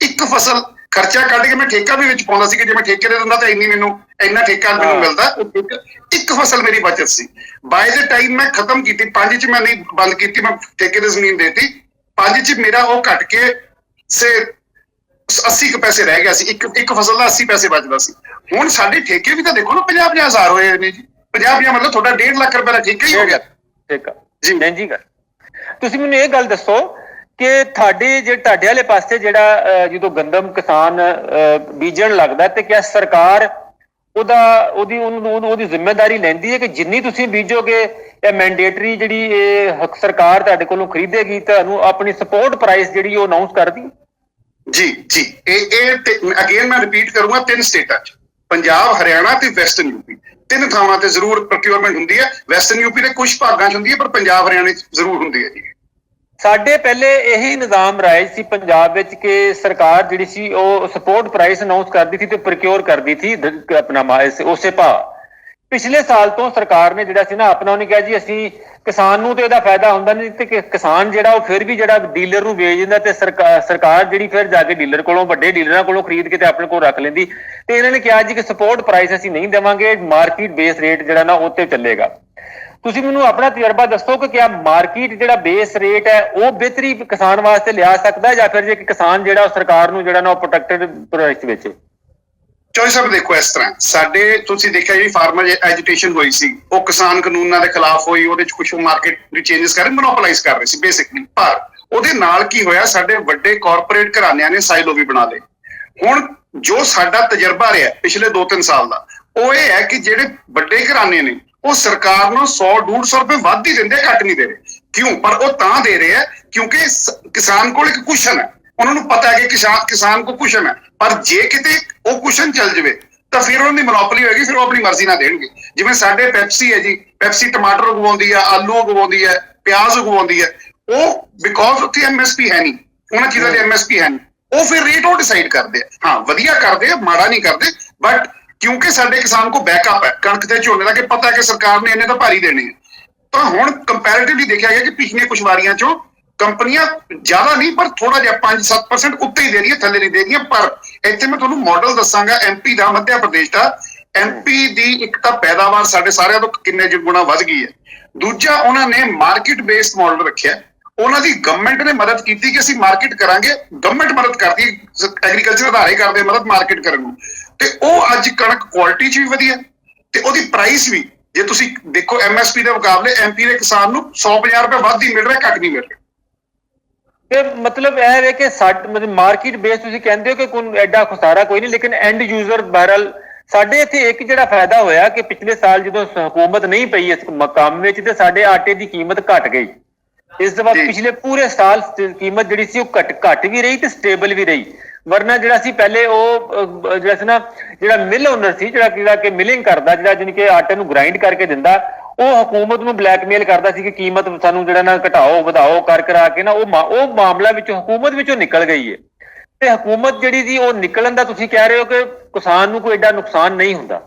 ਇੱਕ ਫਸਲ ਖਰਚਾ ਕੱਢ ਕੇ ਮੈਂ ਠੇਕਾ ਵੀ ਵਿੱਚ ਪਾਉਂਦਾ ਸੀ ਕਿ ਜੇ ਮੈਂ ਠੇਕੇ ਦੇ ਦਿੰਦਾ ਤਾਂ ਇੰਨੀ ਮੈਨੂੰ ਇੰਨਾ ਠੇਕਾ ਮੈਨੂੰ। ਮਿਲਦਾ। ਉਹ ਇੱਕ ਫਸਲ ਮੇਰੀ ਬਚਤ ਸੀ। ਬਾਈ ਦੇ ਟਾਈਮ ਮੈਂ ਖਤਮ ਕੀਤੀ ਪੰਜ ਚ ਮੈਂ ਨਹੀਂ ਬੰਦ ਕੀਤੀ ਮੈਂ ਠੇਕੇ ਤੇ ਜ਼ਮੀਨ ਦੇਤੀ ਪੰਜ ਚ ਮੇਰਾ ਉਹ ਘਟ ਕੇ ਸੇ 80 ਕੁ ਪੈਸੇ ਰਹਿ ਗਿਆ ਸੀ। ਇੱਕ ਇੱਕ ਫਸਲ ਦਾ 80 ਪੈਸੇ ਬਚਦਾ ਸੀ। ਹੁਣ ਸਾਡੇ ਠੇਕੇ ਵੀ ਤਾਂ ਦੇਖੋ ਨਾ 50 50 ਹਜ਼ਾਰ ਹੋਏ ਨੇ ਜੀ। 50 50 ਮਤਲਬ ਤੁਹਾਡਾ 1.5 ਲੱਖ ਰੁਪਏ ਦਾ ਠੇਕਾ ਹੀ ਹੋ ਗਿਆ। ਠੀਕ ਜੀ। ਨਹੀਂ ਜੀ ਗੱਲ ਤੁਸੀਂ ਮੈਨੂੰ ਇਹ ਗੱਲ ਦੱਸੋ ਕਿ ਤੁਹਾਡੇ ਜੇ ਤੁਹਾਡੇ ਵਾਲੇ ਪਾਸੇ ਜਿਹੜਾ ਜਦੋਂ ਗੰਦਮ ਕਿਸਾਨ ਬੀਜਣ ਲੱਗਦਾ ਤੇ ਕਿਆ ਸਰਕਾਰ ਉਹਦਾ, ਉਹਦੀ, ਉਹਨੂੰ, ਉਹਨੂੰ- ਉਹਦੀ ਜ਼ਿੰਮੇਵਾਰੀ ਲੈਂਦੀ ਹੈ ਕਿ ਜਿੰਨੀ ਤੁਸੀਂ ਬੀਜੋਗੇ, ਇਹ ਮੈਂਡੇਟਰੀ ਜਿਹੜੀ ਇਹ ਹੱਕ ਸਰਕਾਰ ਤੁਹਾਡੇ ਕੋਲੋਂ ਖਰੀਦੇਗੀ, ਤੁਹਾਨੂੰ ਆਪਣੀ ਸਪੋਰਟ ਪ੍ਰਾਈਸ ਜਿਹੜੀ ਉਹ ਅਨਾਉਂਸ ਕਰਦੀ। ਜੀ ਜੀ। ਇਹ ਇਹ ਅਗੇਨ ਮੈਂ ਰਿਪੀਟ ਕਰੂੰਗਾ, ਤਿੰਨ ਸਟੇਟਾਂ 'ਚ। ਪੰਜਾਬ, ਹਰਿਆਣਾ ਤੇ ਵੈਸਟਰਨ ਯੂਪੀ ਤਿੰਨ ਥਾਵਾਂ ਤੇ ਜ਼ਰੂਰ ਪ੍ਰੋਕਿਉਰਮੈਂਟ ਹੁੰਦੀ ਹੈ। ਵੈਸਟਰਨ ਯੂਪੀ ਦੇ ਕੁਝ ਭਾਗਾਂ 'ਚ ਹੁੰਦੀ ਹੈ, ਪਰ ਪੰਜਾਬ, ਹਰਿਆਣੇ 'ਚ ਜ਼ਰੂਰ ਹੁੰਦੀ ਹੈ ਜੀ। ਸਾਡੇ ਪਹਿਲੇ ਇਹੀ ਨਿਜ਼ਾਮ ਰਾਜ ਸੀ ਪੰਜਾਬ ਵਿੱਚ ਕਿ ਸਰਕਾਰ ਜਿਹੜੀ ਸੀ ਉਹ ਸਪੋਰਟ ਪ੍ਰਾਈਸ ਅਨਾਉਂਸ ਕਰਦੀ ਸੀ ਤੇ ਪ੍ਰੋਕਿਉਰ ਕਰਦੀ ਸੀ ਆਪਣਾ ਮਾ- ਉਸੇ ਭਾਅ। ਪਿਛਲੇ ਸਾਲ ਤੋਂ ਸਰਕਾਰ ਨੇ ਜਿਹੜਾ ਸੀ ਨਾ ਆਪਣਾ, ਉਹਨੇ ਕਿਹਾ ਜੀ ਅਸੀਂ ਕਿਸਾਨ ਨੂੰ ਤੇ ਇਹਦਾ ਫਾਇਦਾ ਹੁੰਦਾ ਨਹੀਂ ਤੇ ਕਿਸਾਨ ਜਿਹੜਾ ਉਹ ਫਿਰ ਵੀ ਜਿਹੜਾ ਡੀਲਰ ਨੂੰ ਵੇਚ ਦਿੰਦਾ ਤੇ ਸਰਕਾਰ ਸਰਕਾਰ ਜਿਹੜੀ ਫਿਰ ਜਾ ਕੇ ਡੀਲਰ ਕੋਲੋਂ, ਵੱਡੇ ਡੀਲਰਾਂ ਕੋਲੋਂ ਖਰੀਦ ਕੇ ਤੇ ਆਪਣੇ ਕੋਲ ਰੱਖ ਲੈਂਦੀ। ਤੇ ਇਹਨਾਂ ਨੇ ਕਿਹਾ ਜੀ ਕਿ ਸਪੋਰਟ ਪ੍ਰਾਈਸ ਅਸੀਂ ਨਹੀਂ ਦੇਵਾਂਗੇ ਮਾਰਕੀਟ ਬੇਸ ਰੇਟ ਜਿਹੜਾ ਨਾ ਉਹ ਤੇ ਚੱਲੇਗਾ। ਤੁਸੀਂ ਮੈਨੂੰ ਆਪਣਾ ਤਜਰਬਾ ਦੱਸੋ ਕਿ ਕਿਆ ਮਾਰਕੀਟ ਜਿਹੜਾ ਬੇਸ ਰੇਟ ਹੈ, ਉਹ ਬਿਹਤਰੀ ਕਿਸਾਨ ਵਾਸਤੇ ਲਿਆ ਸਕਦਾ ਹੈ ਜਾਂ ਫਿਰ ਜੇ ਕਿਸਾਨ ਜਿਹੜਾ ਸਰਕਾਰ ਨੂੰ ਜਿਹੜਾ ਨਾ ਉਹ ਪ੍ਰੋਟੈਕਟਡ ਪ੍ਰਾਈਸ ਵਿੱਚ? ਚੋਇਸ ਆਫ ਦੇਖੋ ਇਸ ਤਰ੍ਹਾਂ, ਸਾਡੇ ਤੁਸੀਂ ਦੇਖਿਆ ਜਿਹੜੀ ਫਾਰਮਰ ਐਜੀਟੇਸ਼ਨ ਹੋਈ ਸੀ, ਉਹ ਕਿਸਾਨ ਕਾਨੂੰਨਾਂ ਦੇ ਖਿਲਾਫ ਹੋਈ, ਉਹਦੇ ਚ ਕੁਝ ਮਾਰਕੀਟ ਦੇ ਚੇਂਜਸ ਕਰ ਰਹੇ ਮੋਨੋਪੋਲਾਈਜ਼ ਕਰ ਰਹੇ ਸੀ ਬੇਸਿਕਲੀ ਪਰ ਉਹਦੇ ਨਾਲ ਕੀ ਹੋਇਆ, ਸਾਡੇ ਵੱਡੇ ਕਾਰਪੋਰੇਟ ਘਰਾਣਿਆਂ ਨੇ ਸਾਈਲੋ ਵੀ ਬਣਾ ਲਏ। ਹੁਣ ਜੋ ਸਾਡਾ ਤਜਰਬਾ ਰਿਹਾ ਪਿਛਲੇ 2-3 ਸਾਲ ਦਾ, ਉਹ ਇਹ ਹੈ ਕਿ ਜਿਹੜੇ ਵੱਡੇ ਘਰਾਣੇ ਨੇ ਉਹ ਸਰਕਾਰ ਨੂੰ 100 150 ਰੁਪਏ ਵੱਧ ਹੀ ਦਿੰਦੇ ਘੱਟ ਨਹੀਂ ਦੇ ਰਹੇ। ਕਿਉਂ? ਪਰ ਉਹ ਤਾਂ ਦੇ ਰਹੇ ਆ ਕਿਉਂਕਿ ਕਿਸਾਨ ਕੋਲ ਇੱਕ ਕੁਸ਼ਨ ਹੈ। ਉਹਨਾਂ ਨੂੰ ਪਤਾ ਹੈ ਕਿ ਕਿਸਾਨ ਕਿਸਾਨ ਕੋ ਕੁਸ਼ਨ ਹੈ। ਪਰ ਜੇ ਕਿਤੇ ਉਹ ਕੁਸ਼ਨ ਚੱਲ ਜਵੇ ਤਾਂ ਫਿਰ ਉਹਨਾਂ ਦੀ ਮੋਨੋਪੋਲੀ ਹੋਏਗੀ ਫਿਰ ਉਹ ਆਪਣੀ ਮਰਜ਼ੀ ਨਾਲ ਦੇਣਗੇ। ਜਿਵੇਂ ਸਾਡੇ ਪੈਪਸੀ ਹੈ ਜੀ। ਪੈਪਸੀ ਟਮਾਟਰ ਉਗਵਾਉਂਦੀ ਹੈ ਆਲੂ ਉਗਵਾਉਂਦੀ ਹੈ ਪਿਆਜ਼ ਉਗਵਾਉਂਦੀ ਹੈ ਉਹ ਬਿਕੋਜ਼ ਉੱਥੇ ਐਮਐਸਪੀ ਹੈ ਨਹੀਂ। ਉਹਨਾਂ ਚੀਜ਼ਾਂ ਦੇ ਐਮਐਸਪੀ ਹੈ ਨਹੀਂ। ਉਹ ਫਿਰ ਰੇਟ ਉਹ ਡਿਸਾਈਡ ਕਰਦੇ ਆ। ਹਾਂ ਵਧੀਆ ਕਰਦੇ ਆ ਮਾੜਾ ਨਹੀਂ ਕਰਦੇ ਬਟ ਕਿਉਂਕਿ ਸਾਡੇ ਕਿਸਾਨ ਕੋ ਬੈਕਅਪ ਹੈ। ਕਣਕ ਤੇ ਝੋਨੇ ਦਾ ਕਿ ਪਤਾ ਹੈ ਕਿ ਸਰਕਾਰ ਨੇ ਇੰਨੇ ਤਾਂ ਭਾਰੀ ਦੇਣੇ ਆ। ਤਾਂ ਹੁਣ ਕੰਪੈਰੀਟਿਵਲੀ ਦੇਖਿਆ ਗਿਆ ਕਿ ਪਿਛਲੇ ਕੁਝ ਵਾਰੀਆਂ ਚੋਂ ਕੰਪਨੀਆਂ ਜ਼ਿਆਦਾ ਨਹੀਂ, ਪਰ ਥੋੜਾ ਜਿਹਾ 5-7% ਉੱਤੇ ਹੀ ਦੇ ਰਹੀਆਂ, ਥੱਲੇ ਨਹੀਂ ਦੇ ਰਹੀਆਂ। ਪਰ ਇੱਥੇ ਮੈਂ ਤੁਹਾਨੂੰ ਮਾਡਲ ਦੱਸਾਂਗਾ ਐਮਪੀ ਦਾ ਮੱਧ ਪ੍ਰਦੇਸ਼ ਦਾ। ਐਮਪੀ ਦੀ ਇੱਕ ਤਾਂ ਪੈਦਾਵਾਰ ਸਾਡੇ ਸਾਰਿਆਂ ਤੋਂ ਕਿੰਨੇ ਜਿ ਗੁਣਾ ਵੱਧ ਗਈ ਹੈ। ਦੂਜਾ, ਉਹਨਾਂ ਨੇ ਮਾਰਕੀਟ ਬੇਸਡ ਮਾਡਲ ਰੱਖਿਆ। ਉਹਨਾਂ ਦੀ ਗਵਰਨਮੈਂਟ ਨੇ ਮਦਦ ਕੀਤੀ ਕਿ ਅਸੀਂ ਮਾਰਕੀਟ ਕਰਾਂਗੇ। ਗਵਰਨਮੈਂਟ ਮਦਦ ਕਰਦੀ ਹੈ ਐਗਰੀਕਲਚਰ ਆਧਾਰੇ ਕਰਦੇ ਮਦਦ ਮਾਰਕੀਟ ਕਰਨ ਨੂੰ। ਤੇ ਉਹ ਅੱਜ ਕਣਕ ਕੁਆਲਿਟੀ 'ਚ ਵੀ ਵਧੀਆ ਤੇ ਉਹਦੀ ਪ੍ਰਾਈਸ ਵੀ, ਜੇ ਤੁਸੀਂ ਦੇਖੋ ਐਮਐਸਪੀ ਦੇ ਮੁਕਾਬਲੇ ਐਮਪੀ ਦੇ ਕਿਸਾਨ ਨੂੰ 150 ਰੁਪਏ ਵੱਧ ਹੀ ਮਿਲ ਰਿਹਾ, ਘੱਟ ਨਹੀਂ ਮਿਲ ਰਿਹਾ। ਤੇ ਮਤਲਬ ਇਹ ਹੈ ਕਿ ਸਾਡ ਮਤਲਬ ਮਾਰਕੀਟ ਬੇਸ ਤੁਸੀਂ ਕਹਿੰਦੇ ਹੋ ਕਿ ਕੋਈ ਐਡਾ ਖਸਾਰਾ ਕੋਈ ਨਹੀਂ, ਲੇਕਿਨ ਐਂਡ ਯੂਜ਼ਰ ਬੈਰਲ ਸਾਡੇ ਇੱਥੇ ਇੱਕ ਜਿਹੜਾ ਫਾਇਦਾ ਹੋਇਆ ਕਿ ਪਿਛਲੇ ਸਾਲ ਜਦੋਂ ਹਕੂਮਤ ਨਹੀਂ ਪਈ ਇਸ ਮਕਾਮ ਵਿੱਚ ਤੇ ਸਾਡੇ ਆਟੇ ਦੀ ਕੀਮਤ ਘਟ ਗਈ। ਇਸ ਤੋਂ ਬਾਅਦ। ਪਿਛਲੇ ਪੂਰੇ ਸਾਲ ਕੀਮਤ ਜਿਹੜੀ ਸੀ ਉਹ ਘਟ ਘਟ ਵੀ ਰਹੀ ਤੇ ਸਟੇਬਲ ਵੀ ਰਹੀ। ਵਰਨਾ ਜਿਹੜਾ ਸੀ ਪਹਿਲੇ ਉਹ ਜਿਹੜਾ ਸੀ ਨਾ ਜਿਹੜਾ ਮਿਲ ਓਨਰ ਸੀ ਜਿਹੜਾ ਜਿਹੜਾ ਕਿ ਮਿਲਿੰਗ ਕਰਦਾ ਜਿਹੜਾ ਜਾਣੀ ਕਿ ਆਟੇ ਨੂੰ ਗ੍ਰਾਈਂਡ ਕਰਕੇ ਦਿੰਦਾ ਉਹ ਹਕੂਮਤ ਨੂੰ ਬਲੈਕਮੇਲ ਕਰਦਾ ਸੀ ਕਿ ਕੀਮਤ ਸਾਨੂੰ ਜਿਹੜਾ ਨਾ ਘਟਾਓ ਵਧਾਓ ਕਰ ਕਰਾ ਕੇ ਨਾ ਉਹ ਉਹ ਮਾਮਲਾ ਵਿੱਚੋਂ ਹਕੂਮਤ ਵਿੱਚੋਂ ਨਿਕਲ ਗਈ ਹੈ ਤੇ ਹਕੂਮਤ ਜਿਹੜੀ ਸੀ ਉਹ ਨਿਕਲਣ ਦਾ ਤੁਸੀਂ ਕਹਿ ਰਹੇ ਹੋ ਕਿ ਕਿਸਾਨ ਨੂੰ ਕੋਈ ਐਡਾ ਨੁਕਸਾਨ ਨਹੀਂ ਹੁੰਦਾ।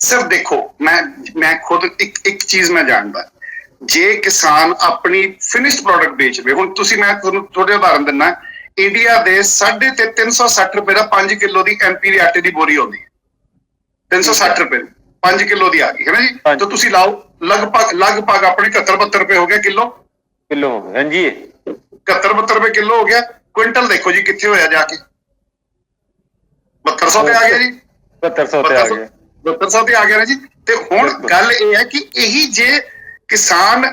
ਸਰ ਦੇਖੋ ਮੈਂ ਮੈਂ ਖੁਦ ਇੱਕ ਇੱਕ ਚੀਜ਼ ਮੈਂ ਜਾਣਦਾ। ਜੇ ਕਿਸਾਨ ਆਪਣੀ ਫਿਨਿਸ਼ਡ ਪ੍ਰੋਡਕਟ ਵੇਚਵੇ ਹੁਣ ਤੁਸੀਂ ਮੈਂ ਤੁਹਾਨੂੰ ਤੁਹਾਡੇ ਉਦਾਹਰਨ ਦਿੰਨਾ ਇੰਡੀਆ ਦੇ 3.5 360 ਰੁਪਏ ਦਾ 5 ਕਿਲੋ ਦੀ ਐਮਪੀ ਦੇ ਆਟੇ ਦੀ ਬੋਰੀ ਆਉਂਦੀ ਹੈ। 360 ਰੁਪਏ 5 ਕਿਲੋ ਦੀ ਆ ਗਈ ਹੈ ਨਾ ਜੀ। ਤਾਂ ਤੁਸੀਂ ਲਾਓ ਲਗਭਗ ਲਗਭਗ ਆਪਣੇ 71 72 ਰੁਪਏ ਹੋ ਗਿਆ ਕਿਲੋ। ਕਿਲੋ ਹੋ ਗਏ ਹਾਂਜੀ। 71 72 ਰੁਪਏ ਕਿਲੋ ਹੋ ਗਿਆ। ਕੁਇੰਟਲ ਦੇਖੋ ਜੀ ਕਿੱਥੇ ਹੋਇਆ ਜਾ ਕੇ। 7200 ਤੇ ਆ ਗਿਆ ਜੀ। 7200 ਤੇ ਆ 7200 ਤੇ ਆ ਗਿਆ ਨਾ ਜੀ। ਤੇ ਹੁਣ। ਗੱਲ ਇਹ ਹੈ ਕਿ ਇਹੀ ਜੇ ਕਿਸਾਨ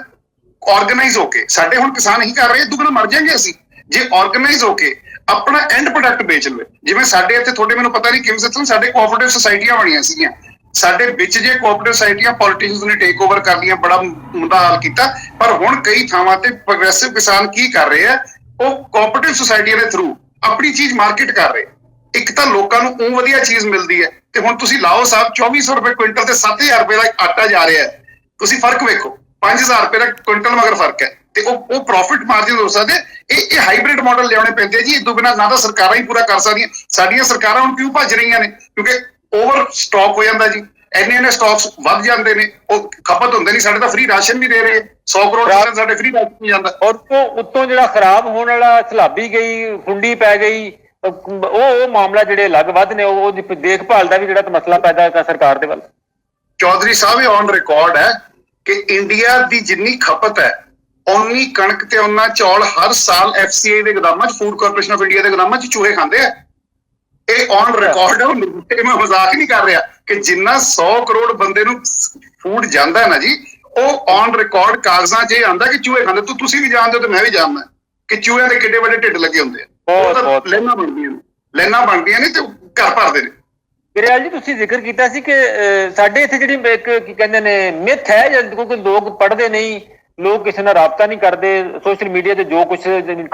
ਆਰਗੇਨਾਈਜ਼ ਹੋ ਕੇ, ਸਾਡੇ ਹੁਣ ਕਿਸਾਨ ਹੀ ਕਰ ਰਹੇ ਦੁੱਗਣਾ ਮਰ ਜਾਣਗੇ ਅਸੀਂ। ਜੇ ਆਰਗੇਨਾਈਜ਼ ਹੋ ਕੇ ਆਪਣਾ ਐਂਡ ਪ੍ਰੋਡਕਟ ਵੇਚ ਲਵੇ, ਜਿਵੇਂ ਸਾਡੇ ਇੱਥੇ ਤੁਹਾਡੇ ਮੈਨੂੰ ਪਤਾ ਨਹੀਂ ਕਿਵੇਂ ਸੱਚਨ ਸਾਡੇ ਕੋਆਪਰੇਟਿਵ ਸੁਸਾਇਟੀਆਂ ਬਣੀਆਂ ਸੀਗੀਆਂ। ਸਾਡੇ ਵਿੱਚ ਜੇ ਕੋਆਪਰੇਟਿਵ ਸੁਸਾਇਟੀਆਂ ਪੋਲੀਟੀਸ਼ੀਅਨਸ ਨੇ ਟੇਕ ਓਵਰ ਕਰ ਲਈਆਂ, ਬੜਾ ਮੁੰਡਾ ਹਾਲ ਕੀਤਾ। ਪਰ ਹੁਣ ਕਈ ਥਾਵਾਂ ਤੇ ਪ੍ਰੋਗਰੈਸਿਵ ਕਿਸਾਨ ਕੀ ਕਰ ਰਹੇ ਆ, ਉਹ ਕੋਆਪਰੇਟਿਵ ਸੁਸਾਇਟੀਆਂ ਦੇ ਥਰੂ ਆਪਣੀ ਚੀਜ਼ ਮਾਰਕੀਟ ਕਰ ਰਹੇ। ਇੱਕ ਤਾਂ ਲੋਕਾਂ ਨੂੰ ਉਹ ਵਧੀਆ ਚੀਜ਼ ਮਿਲਦੀ ਹੈ ਤੇ ਹੁਣ ਤੁਸੀਂ ਲਾਓ ਸਾਹਿਬ 2400 ਰੁਪਏ ਕੁਇੰਟਲ ਤੇ 7000 ਰੁਪਏ ਦਾ ਆਟਾ ਜਾ ਰਿਹਾ ਹੈ। ਤੁਸੀਂ ਫ਼ਰਕ ਵੇਖੋ 5000 ਰੁਪਏ ਦਾ ਕੁਇੰਟਲ ਮਗਰ ਫ਼ਰਕ ਹੈ। ਤੇ ਉਹ ਉਹ ਪ੍ਰੋਫਿਟ ਮਾਰਜਨ ਹੋ ਸਕਦੇ ਇਹ ਇਹ ਹਾਈਬ੍ਰਿਡ ਮਾਡਲ ਲਿਆਉਣੇ ਪੈਂਦੇ ਜੀ ਤੋਂ ਬਿਨਾਂ ਨਾ ਤਾਂ ਸਰਕਾਰਾਂ ਹੀ ਪੂਰਾ ਕਰ ਸਕਦੀਆਂ। ਸਾਡੀਆਂ ਸਰਕਾਰਾਂ ਹੁਣ ਕਿਉਂ ਭੱਜ ਰਹੀਆਂ ਨੇ? ਕਿਉਂਕਿ ਓਵਰ ਸਟਾਕ ਹੋ ਜਾਂਦਾ ਜੀ। ਇੰਨੇ ਇੰਨੇ ਸਟਾਕਸ ਵੱਧ ਜਾਂਦੇ ਨੇ ਉਹ ਖਪਤ ਹੁੰਦੇ ਨਹੀਂ ਸਾਡੇ ਤਾਂ ਫ੍ਰੀ ਰਾਸ਼ਨ ਵੀ ਦੇ ਰਹੇ 100 ਕਰੋੜ ਰਾਸ਼ਨ- ਸਾਡੇ ਫ੍ਰੀ ਰਾਸ਼ਨ ਨਹੀਂ ਜਾਂਦਾ। ਔਰ ਤੋਂ ਉੱਤੋਂ ਜਿਹੜਾ ਖਰਾਬ ਹੋਣ ਵਾਲਾ ਸਲਾਬੀ ਗਈ ਹੁੰਡੀ ਪੈ ਗਈ ਉਹ ਉਹ ਮਾਮਲਾ ਜਿਹੜੇ ਅਲੱਗ ਵੱਧ ਨੇ ਉਹ ਦੇਖਭਾਲ ਦਾ ਵੀ ਜਿਹੜਾ ਮਸਲਾ ਪੈਦਾ ਹੋਇਆ ਸਰਕਾਰ ਦੇ ਵੱਲ। ਚੌਧਰੀ ਸਾਹਿਬ ਇਹ ਔਨ ਰਿਕਾਰਡ ਹੈ। ਕਿ ਇੰਡੀਆ ਦੀ ਜਿੰਨੀ ਖਪਤ ਹੈ ਓਨੀ ਕਣਕ ਤੇ ਉਹਨਾਂ ਚੌਲ ਹਰ ਸਾਲ ਐਫਸੀਆਈ ਦੇ ਗੋਦਾਮਾਂ 'ਚ ਫੂਡ ਕਾਰਪੋਰੇਸ਼ਨ ਆਫ ਇੰਡੀਆ ਦੇ ਗੋਦਾਮਾਂ 'ਚ ਚੂਹੇ ਖਾਂਦੇ ਆ। ਇਹ ਔਨ ਰਿਕਾਰਡ ਹੈ ਮੈਂ ਮਜ਼ਾਕ ਨਹੀਂ ਕਰ ਰਿਹਾ ਕਿ ਜਿੰਨਾ 100 ਕਰੋੜ ਬੰਦੇ ਨੂੰ ਫੂਡ ਜਾਂਦਾ ਨਾ ਜੀ ਉਹ ਔਨ ਰਿਕਾਰਡ ਕਾਗਜ਼ਾਂ 'ਚ ਇਹ ਆਂਦਾ ਕਿ ਚੂਹੇ ਖਾਂਦੇ ਤੂੰ ਤੁਸੀਂ ਵੀ ਜਾਣਦੇ ਹੋ ਤੇ ਮੈਂ ਵੀ ਜਾਣਦਾ। ਕਿ ਚੂਹਿਆਂ ਦੇ ਕਿੱਡੇ ਵੱਡੇ ਢਿੱਡ ਲੱਗੇ ਹੁੰਦੇ ਆ। ਬਹੁਤ- ਉਹ ਤਾਂ ਬਹੁਤ। ਲੈਣਾ ਬਣਦੀਆਂ ਨੇ। ਲੈਣਾ ਬਣਦੀਆਂ ਨੇ ਤੇ ਘਰ ਭਰਦੇ ਨੇ। ਗਿਰਿਆਲ ਜੀ, ਤੁਸੀਂ ਜ਼ਿਕਰ ਕੀਤਾ ਸੀ ਕਿ ਸਾਡੇ ਇੱਥੇ ਜਿਹੜੀ ਇੱਕ, ਕੀ ਕਹਿੰਦੇ ਨੇ, ਮਿਥ ਹੈ ਜਾਂ ਕਿਉਂਕਿ ਲੋਕ ਪੜ੍ਹਦੇ ਨਹੀਂ, ਲੋਕ ਕਿਸੇ ਨਾਲ ਰਾਬਤਾ ਨਹੀਂ ਕਰਦੇ, ਸੋਸ਼ਲ ਮੀਡੀਆ ਤੇ ਜੋ ਕੁਝ